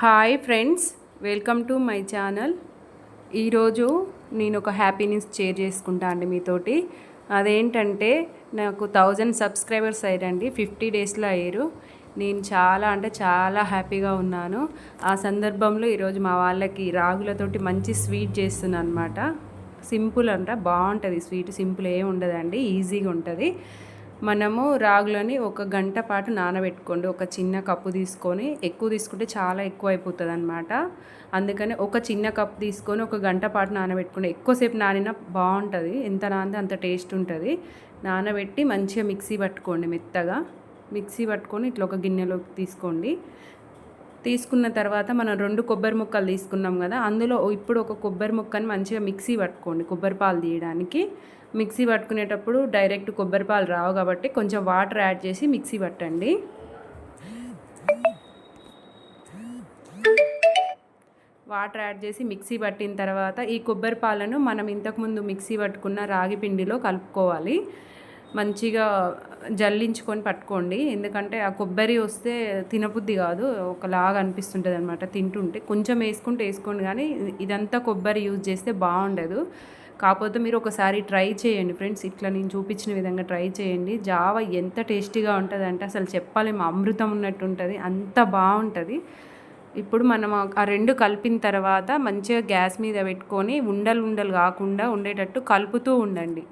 Hi friends welcome to my channel ఈరోజు నేను ఒక హ్యాపీనెస్ షేర్ చేసుకుంటా అండి మీతోటి. అదేంటంటే నాకు థౌజండ్ సబ్స్క్రైబర్స్ అయ్యారండి. ఫిఫ్టీ డేస్లో అయ్యారు. నేను చాలా అంటే చాలా హ్యాపీగా ఉన్నాను. ఆ సందర్భంలో ఈరోజు మా వాళ్ళకి రాగులతోటి మంచి స్వీట్ చేస్తున్నాను అనమాట సింపుల్ అంట బాగుంటుంది స్వీట్ సింపుల్ ఏమి ఉండదండి ఈజీగా ఉంటుంది. మనము రాగులని ఒక గంట పాటు నానబెట్టుకోండి. ఒక చిన్న కప్పు తీసుకొని ఎక్కువ తీసుకుంటే చాలా ఎక్కువ అయిపోతుంది అనమాట అందుకని ఒక చిన్న కప్పు తీసుకొని ఒక గంట పాటు నానబెట్టుకోండి. ఎక్కువసేపు నానినా బాగుంటుంది. ఎంత నానితే అంత టేస్ట్ ఉంటుంది. నానబెట్టి మంచిగా మిక్సీ పట్టుకోండి మెత్తగా. మిక్సీ పట్టుకొని ఇట్లా ఒక గిన్నెలోకి తీసుకోండి. తీసుకున్న తర్వాత మనం రెండు కొబ్బరి ముక్కలు తీసుకున్నాం కదా అందులో ఇప్పుడు ఒక కొబ్బరి ముక్కని మంచిగా మిక్సీ పట్టుకోండి కొబ్బరి పాలు తీయడానికి. మిక్సీ పట్టుకునేటప్పుడు డైరెక్ట్ కొబ్బరి పాలు రావు కాబట్టి కొంచెం వాటర్ యాడ్ చేసి మిక్సీ పట్టండి. వాటర్ యాడ్ చేసి మిక్సీ పట్టిన తర్వాత ఈ కొబ్బరి పాలను మనం ఇంతకుముందు మిక్సీ పట్టుకున్న రాగి పిండిలో కలుపుకోవాలి. మంచిగా జల్లించుకొని పట్టుకోండి. ఎందుకంటే ఆ కొబ్బరి వస్తే తినబుద్ధి కాదు. ఒకలాగా అనిపిస్తుంటుంది అనమాట తింటుంటే. కొంచెం వేసుకుంటే వేసుకోండి కానీ ఇదంతా కొబ్బరి యూజ్ చేస్తే బాగుండదు. కాకపోతే మీరు ఒకసారి ట్రై చేయండి ఫ్రెండ్స్. ఇట్లా నేను చూపించిన విధంగా ట్రై చేయండి. జావ ఎంత టేస్టీగా ఉంటుంది అంటే అసలు చెప్పలేము అమృతం ఉన్నట్టు ఉంటుంది. అంత బాగుంటుంది. ఇప్పుడు మనం ఆ రెండు కలిపిన తర్వాత మంచిగా గ్యాస్ మీద పెట్టుకొని ఉండలు ఉండలు కాకుండా ఉండేటట్టు కలుపుతూ ఉండండి.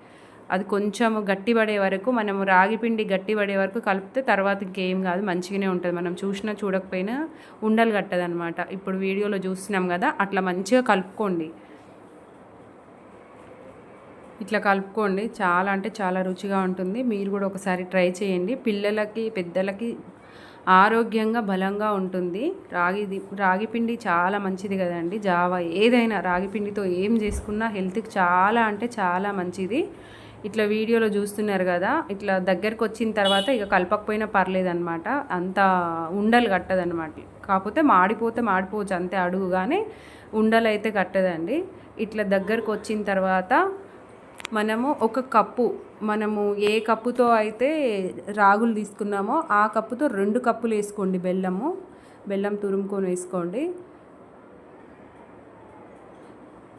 అది కొంచెం గట్టిపడే వరకు మనం రాగిపిండి గట్టిపడే వరకు కలిపితే తర్వాత ఇంకేం కాదు మంచిగానే ఉంటుంది. మనం చూసినా చూడకపోయినా ఉండలు కట్టదనమాట ఇప్పుడు వీడియోలో చూస్తున్నాం కదా అట్లా మంచిగా కలుపుకోండి. ఇట్లా కలుపుకోండి. చాలా అంటే చాలా రుచిగా ఉంటుంది. మీరు కూడా ఒకసారి ట్రై చేయండి. పిల్లలకి పెద్దలకి ఆరోగ్యంగా బలంగా ఉంటుంది. రాగి రాగి పిండి చాలా మంచిది కదండి. జావా ఏదైనా రాగి పిండితో ఏం చేసుకున్నా హెల్త్కి చాలా అంటే చాలా మంచిది. ఇట్లా వీడియోలో చూస్తున్నారు కదా ఇట్లా దగ్గరకు వచ్చిన తర్వాత ఇక కలపకపోయినా పర్లేదనమాట అంత ఉండలు కట్టదనమాట కాకపోతే మాడిపోతే మాడిపోవచ్చు అంతే అడుగు కానీ ఉండలు అయితే కట్టదండి. ఇట్లా దగ్గరకు వచ్చిన తర్వాత మనము ఒక కప్పు మనము ఏ కప్పుతో అయితే రాగులు తీసుకున్నామో ఆ కప్పుతో రెండు కప్పులు వేసుకోండి బెల్లము. బెల్లం తురుముకొని వేసుకోండి.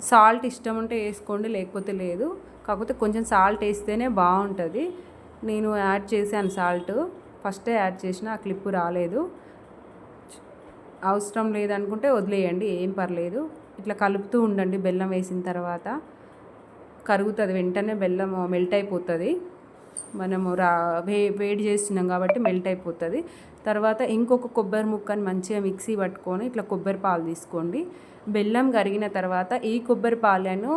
సాల్ట్ ఇష్టం ఉంటే వేసుకోండి లేకపోతే లేదు. కాకపోతే కొంచెం సాల్ట్ వేస్తేనే బాగుంటుంది. నేను యాడ్ చేశాను సాల్ట్. ఫస్టే యాడ్ చేసిన ఆ క్లిప్పు రాలేదు. అవసరం లేదనుకుంటే వదిలేయండి ఏం పర్లేదు. ఇట్లా కలుపుతూ ఉండండి బెల్లం వేసిన తర్వాత. కరుగుతుంది వెంటనే బెల్లం మెల్ట్ అయిపోతుంది. మనము రా వే వేడి చేస్తున్నాం కాబట్టి మెల్ట్ అయిపోతుంది. తర్వాత ఇంకొక కొబ్బరి ముక్కని మంచిగా మిక్సీ పట్టుకొని ఇట్లా కొబ్బరి పాలు తీసుకోండి. బెల్లం కరిగిన తర్వాత ఈ కొబ్బరి పాలను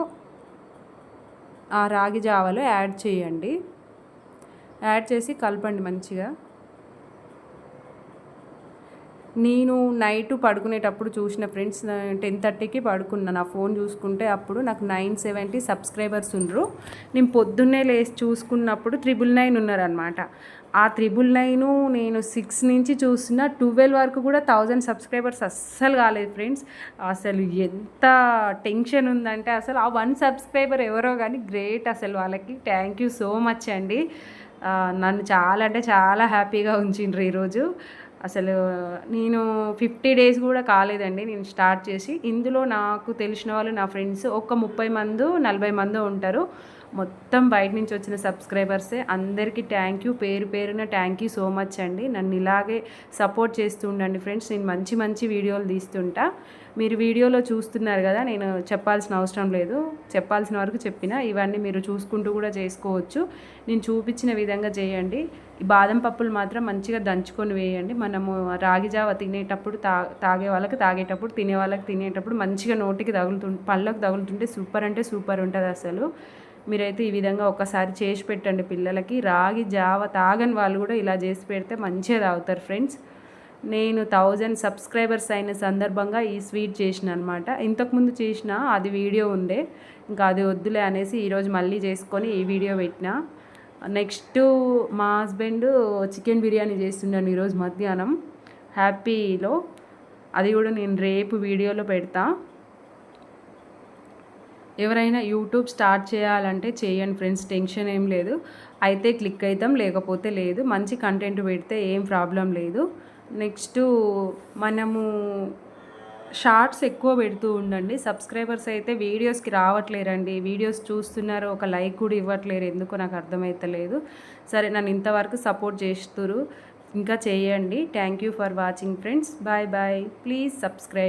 ఆ రాగి జావలో యాడ్ చేయండి. యాడ్ చేసి కలపండి మంచిగా. నేను నైట్ పడుకునేటప్పుడు చూసిన ఫ్రెండ్స్ టెన్ థర్టీకి పడుకున్నా. నా ఫోన్ చూసుకుంటే అప్పుడు నాకు నైన్ సెవెంటీ సబ్స్క్రైబర్స్ ఉండరు. నేను పొద్దున్నే లేచి చూసుకున్నప్పుడు త్రిబుల్ నైన్ ఉన్నారనమాట ఆ త్రిబుల్ నైన్ నేను సిక్స్ నుంచి చూసిన ట్వెల్వ్ వరకు కూడా థౌజండ్ సబ్స్క్రైబర్స్ అస్సలు కాలేదు ఫ్రెండ్స్. అసలు ఎంత టెన్షన్ ఉందంటే అసలు ఆ వన్ సబ్స్క్రైబర్ ఎవరో కానీ గ్రేట్ అసలు వాళ్ళకి. థ్యాంక్ యూ సో మచ్ అండి. నన్ను చాలా అంటే చాలా హ్యాపీగా ఉంచిండ్రు ఈరోజు. అసలు నేను ఫిఫ్టీ డేస్ కూడా కాలేదండి. నేను స్టార్ట్ చేసి ఇందులో నాకు తెలిసిన వాళ్ళు నా ఫ్రెండ్స్ ఒక ముప్పై మంది నలభై మంది ఉంటారు. మొత్తం బయట నుంచి వచ్చిన సబ్స్క్రైబర్సే అందరికీ థ్యాంక్ యూ పేరు పేరున థ్యాంక్ యూ సో మచ్ అండి. నన్ను ఇలాగే సపోర్ట్ చేస్తూ ఉండండి ఫ్రెండ్స్ నేను మంచి మంచి వీడియోలు తీస్తుంటా. మీరు వీడియోలో చూస్తున్నారు కదా నేను చెప్పాల్సిన అవసరం లేదు. చెప్పాల్సిన వరకు చెప్పిన ఇవన్నీ మీరు చూసుకుంటూ కూడా చేసుకోవచ్చు. నేను చూపించిన విధంగా చేయండి. ఈ బాదం పప్పులు మాత్రం మంచిగా దంచుకొని వేయండి. మనము రాగి జావ తినేటప్పుడు తా తాగే వాళ్ళకి తాగేటప్పుడు తినే వాళ్ళకి తినేటప్పుడు మంచిగా నోటికి తగులుతు పళ్ళకు తగులుతుంటే సూపర్ అంటే సూపర్ ఉంటుంది అసలు మీరైతే ఈ విధంగా ఒకసారి చేసి పెట్టండి పిల్లలకి. రాగి జావ తాగని వాళ్ళు కూడా ఇలా చేసి పెడితే మంచిగా తాగుతారు ఫ్రెండ్స్. నేను థౌజండ్ సబ్స్క్రైబర్స్ అయిన సందర్భంగా ఈ స్వీట్ చేసిన అనమాట ఇంతకుముందు చేసిన అది వీడియో ఉండే. ఇంకా అది వద్దులే అనేసి ఈరోజు మళ్ళీ చేసుకొని ఈ వీడియో పెట్టిన. నెక్స్ట్ మా హస్బెండ్ చికెన్ బిర్యానీ చేస్తున్నాను ఈరోజు మధ్యాహ్నం. హ్యాపీలో. అది కూడా నేను రేపు వీడియోలో పెడతా. ఎవరైనా యూట్యూబ్ స్టార్ట్ చేయాలంటే చేయండి ఫ్రెండ్స్ టెన్షన్ ఏం లేదు. అయితే క్లిక్ అవుతాం లేకపోతే లేదు. మంచి కంటెంట్ పెడితే ఏం ప్రాబ్లం లేదు. నెక్స్ట్ మనము షార్ట్స్ ఎక్కువ పెడుతూ ఉండండి. సబ్స్క్రైబర్స్ అయితే వీడియోస్కి రావట్లేరండి. వీడియోస్ చూస్తున్నారు ఒక లైక్ కూడా ఇవ్వట్లేరు. ఎందుకో నాకు అర్థమవుతలేదు సరే నన్ను ఇంతవరకు సపోర్ట్ చేస్తురు ఇంకా చేయండి. Thank you for watching friends. Bye bye. Please subscribe.